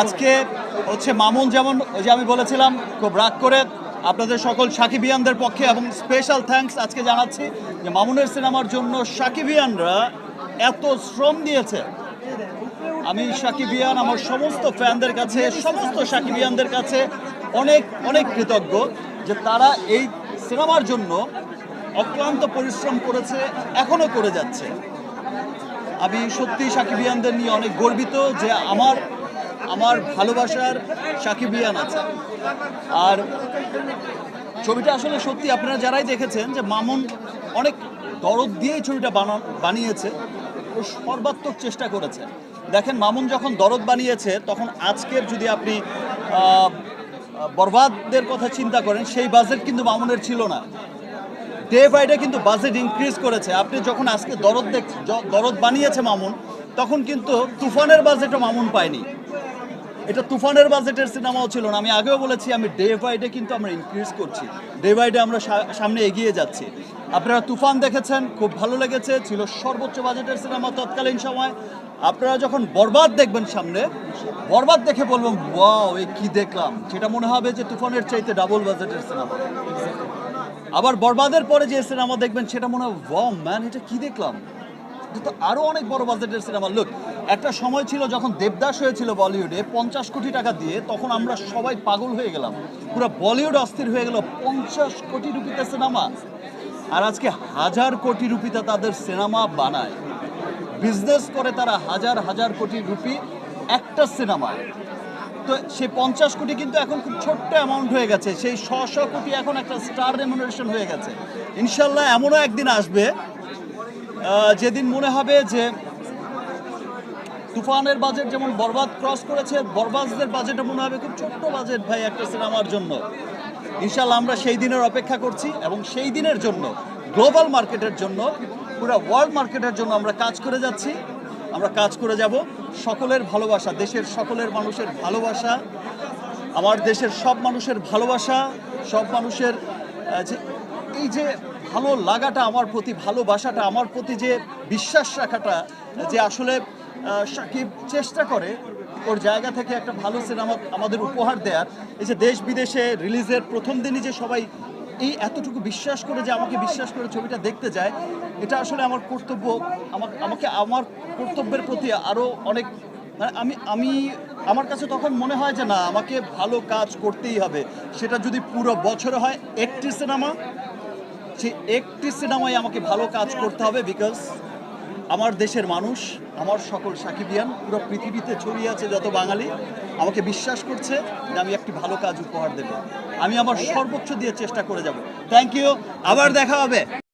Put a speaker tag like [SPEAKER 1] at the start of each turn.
[SPEAKER 1] আজকে হচ্ছে মামুন যেমন, ওই যে আমি বলেছিলাম, খুব রাগ করে আপনাদের সকল সাকিবিয়ানদের পক্ষে এবং স্পেশাল থ্যাঙ্কস আজকে জানাচ্ছি যে মামুনের সিনেমার জন্য সাকিবিয়ানরা এত শ্রম দিয়েছে। আমি সাকিবিয়ান আমার সমস্ত ফ্যানদের কাছে, সমস্ত সাকিবিয়ানদের কাছে অনেক অনেক কৃতজ্ঞ যে তারা এই সিনেমার জন্য অক্লান্ত পরিশ্রম করেছে এখনও করে যাচ্ছে। আমি সত্যি সাকিবিয়ানদের নিয়ে অনেক গর্বিত যে আমার আমার ভালোবাসার সাকিবিয়ান আছে। আর ছবিটা আসলে সত্যি আপনারা যারাই দেখেছেন যে মামুন অনেক দরদ দিয়েই ছবিটা বানান বানিয়েছে, ও সর্বাত্মক চেষ্টা করেছে। দেখেন, মামুন যখন দরদ বানিয়েছে, তখন আজকের যদি আপনি বরবাদদের কথা চিন্তা করেন, সেই বাজেট কিন্তু মামুনের ছিল না। ডে বাই ডে কিন্তু বাজেট ইনক্রিজ করেছে। আপনি যখন আজকে দরদ দেখ দরদ বানিয়েছে মামুন, তখন কিন্তু তুফানের বাজেটও মামুন পায়নি। এটা তুফানের বাজেটের সিনেমাও ছিল না। আমি আগেও বলেছি, আমি ডে বাই ডে কিন্তু আমরা ইনক্রিজ করছি। ডে বাই ডে আমরা সামনে এগিয়ে যাচ্ছি। আপনারা তুফান দেখেছেন, খুব ভালো লেগেছে, ছিল সর্বোচ্চ বাজেটের সিনেমা তৎকালীন সময়। আপনারা যখন বরবাদ দেখবেন সামনে, বরবাদ দেখে বলবেন, ওয়াও, এ কি দেখলাম? সেটা মনে হবে যে তুফানের চাইতে ডাবল বাজেটের সিনেমা। আবার বরবাদের পরে যে সিনেমা দেখবেন, সেটা মনে হয় ওয়াও, ম্যান, এটা কি দেখলাম? এটা আরও অনেক বড় বাজেটের সিনেমা লুক একটা সময় ছিল যখন দেবদাস হয়েছিল বলিউডে পঞ্চাশ কোটি টাকা দিয়ে, তখন আমরা সবাই পাগল হয়ে গেলাম। পুরো বলিউড অস্থির হয়ে গেল পঞ্চাশ কোটি রুপিতে সিনেমা আর আজকে হাজার কোটি রুপিতে তাদের সিনেমা বানায়। বিজনেস করে তারা হাজার হাজার কোটি রুপি একটা সিনেমায় তো সেই পঞ্চাশ কোটি কিন্তু এখন খুব ছোট্ট অ্যামাউন্ট হয়ে গেছে। সেই শ কোটি এখন একটা স্টার রেমুনারেশন হয়ে গেছে। ইনশাল্লাহ এমনও একদিন আসবে যেদিন মনে হবে যে তুফানের বাজেট যেমন বরবাদ ক্রস করেছে, বরবাজদের বাজেটও মনে হবে খুব ছোট্ট বাজেট ভাই একটা সিনেমার জন্য। ইনশাল্লাহ আমরা সেই দিনের অপেক্ষা করছি এবং সেই দিনের জন্য গ্লোবাল মার্কেটের জন্য, পুরো ওয়ার্ল্ড মার্কেটের জন্য আমরা কাজ করে যাচ্ছি। আমরা কাজ করে যাব সকলের ভালোবাসা, দেশের সকলের মানুষের ভালোবাসা, আমার দেশের সব মানুষের ভালোবাসা, সব মানুষের এই যে ভালো লাগাটা আমার প্রতি, ভালোবাসাটা আমার প্রতি যে বিশ্বাস রাখাটা, যে আসলে সাকিব চেষ্টা করে ওর জায়গা থেকে একটা ভালো সিনেমা আমাদের উপহার দেওয়ার এই যে দেশ বিদেশে রিলিজের প্রথম দিনই যে সবাই এই এতটুকু বিশ্বাস করে যে আমাকে বিশ্বাস করে ছবিটা দেখতে যায়, এটা আসলে আমার কর্তব্য। আমার আমাকে, আমার কর্তব্যের প্রতি আরও অনেক মানে আমি আমি, আমার কাছে তখন মনে হয় যে না, আমাকে ভালো কাজ করতেই হবে। সেটা যদি পুরো বছরে হয়, একটি সিনেমা সেই একটি সিনেমায় আমাকে ভালো কাজ করতে হবে বিকজ আমার দেশের মানুষ, আমার সকল সাকিবিয়ান পুরো পৃথিবীতে ছড়িয়ে আছে যত বাঙালি, আমাকে বিশ্বাস করছে যে আমি একটি ভালো কাজ উপহার দেব। আমি আমার সর্বোচ্চ দিয়ে চেষ্টা করে যাব। থ্যাংক ইউ আবার দেখা হবে।